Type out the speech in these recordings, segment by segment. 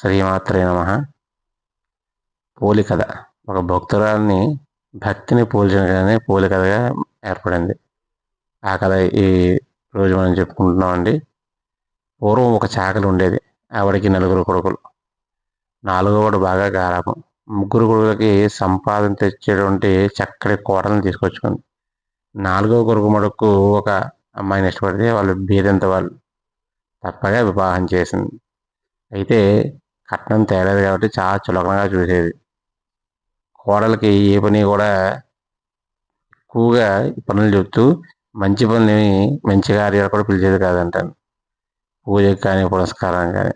శ్రీమాత్రే నమ. పోలికథ ఒక భక్తురాల్ని భక్తిని పోల్చగానే పోలికథగా ఏర్పడింది. ఆ కథ ఈ రోజు మనం చెప్పుకుంటున్నామండి. పూర్వం ఒక చాకలి ఉండేది. ఆవిడకి నలుగురు కొడుకులు. నాలుగోవాడు బాగా గారాపం ముగ్గురు కొడుకులకి సంపాదన తెచ్చేటువంటి చక్కటి కోడలను తీసుకొచ్చుకుంది. నాలుగో కొడుకు మడుకు ఒక అమ్మాయిని ఇష్టపడితే వాళ్ళు బీదంత వాళ్ళు. తప్పగా వివాహం చేసింది. అయితే కట్నం తేలేదు కాబట్టి చాలా చులకనగా చూసేది. కోడలకి ఏ పని కూడా ఎక్కువగా పనులు చెప్తూ మంచి పనులు మంచి కార్యాలు కూడా పిలిచేది కాదంటాను. పూజకి కానీ పురస్కారం కానీ.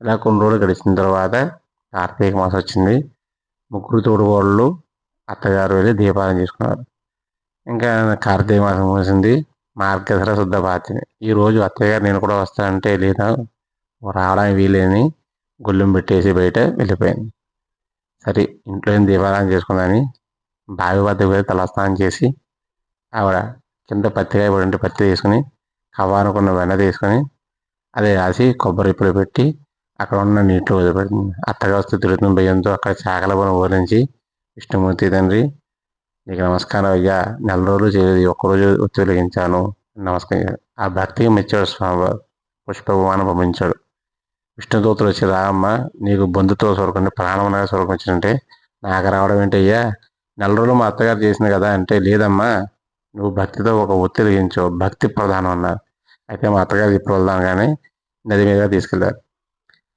ఇలా కొన్ని రోజులు గడిచిన తర్వాత కార్తీక మాసం వచ్చింది. ముగ్గురు తోడుగోళ్ళు అత్తగారు వెళ్ళి దీపాలను చేసుకున్నారు. ఇంకా కార్తీక మాసం ముగిసింది. మార్గశర శుద్ధ పాతిని. ఈరోజు అత్తయ్య గారు నేను కూడా వస్తానంటే లేదా. రావడానికి వీలేని గుళ్ళెం పెట్టేసి బయట వెళ్ళిపోయింది. సరే ఇంట్లో ఏం దీపారాయణ చేసుకుందని బావి వద్దకు వెళ్ళి తలస్నానం చేసి ఆవిడ కింద పత్తికాయ పడి పత్తి తీసుకుని కవ్వానుకున్న వెన్న తీసుకొని అది రాసి కొబ్బరి ఇప్పులు పెట్టి అక్కడ ఉన్న నీటిలో వదిలిపెడుతుంది అత్తగా వస్తూ తిరుగుతున్న భయంతో అక్కడ చాకల పని ఓరించి విష్ణుమూర్తి తండ్రి నీకు నమస్కారం అయ్యా నెల రోజులు చేయలేదు ఒక్కరోజు వెలిగించాను నమస్కారం ఆ భక్తికి మెచ్చాడు స్వామివారు పుష్పభవానం పంపించాడు. విష్ణుదూతలు వచ్చి రామ్మ నీకు బంధుతో స్వర్గం ప్రాణమనగా స్వర్గం వచ్చిందంటే నాకు రావడం ఏంటయ్యా నెల రోజులు మా అత్తగారు చేసింది కదా అంటే లేదమ్మా నువ్వు భక్తితో ఒక ఒత్తిడి వెలిగించావు భక్తి ప్రధానం అన్నారు. అయితే మా అత్తగారు ఇప్పుడు వెళ్దాం కానీ నది మీద తీసుకెళ్ళారు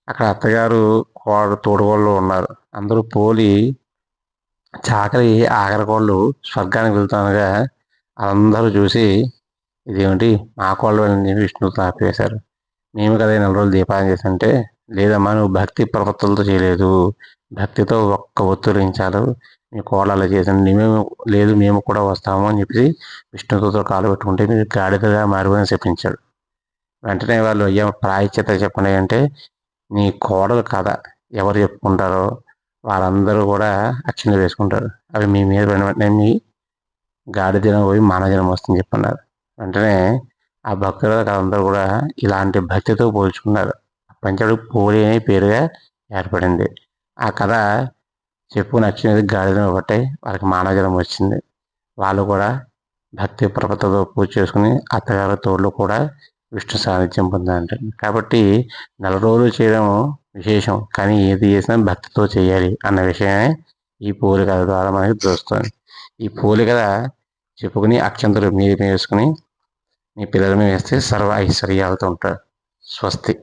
అక్కడ అత్తగారు కోడ తోడుగోళ్ళు ఉన్నారు. అందరూ పోలి చాకలి ఆఖరికోళ్ళు స్వర్గానికి వెళ్తానుగా అందరూ చూసి ఇదేమిటి? మా కోళ్ళు వెళ్ళని విష్ణువుతో ఆపేశారు. మేము కదా నెల రోజులు దీపాలన చేసంటే లేదమ్మా నువ్వు భక్తి ప్రపత్తులతో చేయలేదు. భక్తితో ఒక్క ఒత్తురించాలు మీ కోడలు చేసాను మేము లేదు మేము కూడా వస్తాము అని చెప్పి విష్ణుతో కాలు పెట్టుకుంటే మీరు గాడిదగా మారిపోయిన చెప్పించాడు వెంటనే వాళ్ళు అయ్యా ప్రాయశ్చిత చెప్పండి అంటే నీ కోడలు కథ ఎవరు చెప్పుకుంటారో వారందరూ కూడా అక్షింతలు వేసుకుంటారు. అవి మీ మీద వెంటనే మీ గాడిదనం పోయి మానజనం వస్తుంది చెప్పన్నారు. వెంటనే ఆ భక్తులు అందరూ కూడా ఇలాంటి భక్తితో పోల్చుకున్నారు. పంచడు పోలి అనే పేరుగా ఏర్పడింది. ఆ కథ చెప్పు నచ్చినది గాడిద ఒకటి వాళ్ళకి మానవజనం వచ్చింది. వాళ్ళు కూడా భక్తి ప్రపతతో పూజ చేసుకుని అత్తగారి తోళ్ళు కూడా విష్ణు సాన్నిధ్యం పొందారంట. కాబట్టి నెల రోజులు చేయడం విశేషం కానీ ఏది చేసినా భక్తితో చేయాలి అన్న విషయమే ఈ పోలి కథ ద్వారా మనకి తెలుస్తుంది. ఈ పోలి కథ చెప్పుకుని అక్షంతలు మీరు వేసుకుని మీ పిల్లల మీద వేస్తే సర్వ ఐశ్వర్యాలతో ఉంటారు. స్వస్తి.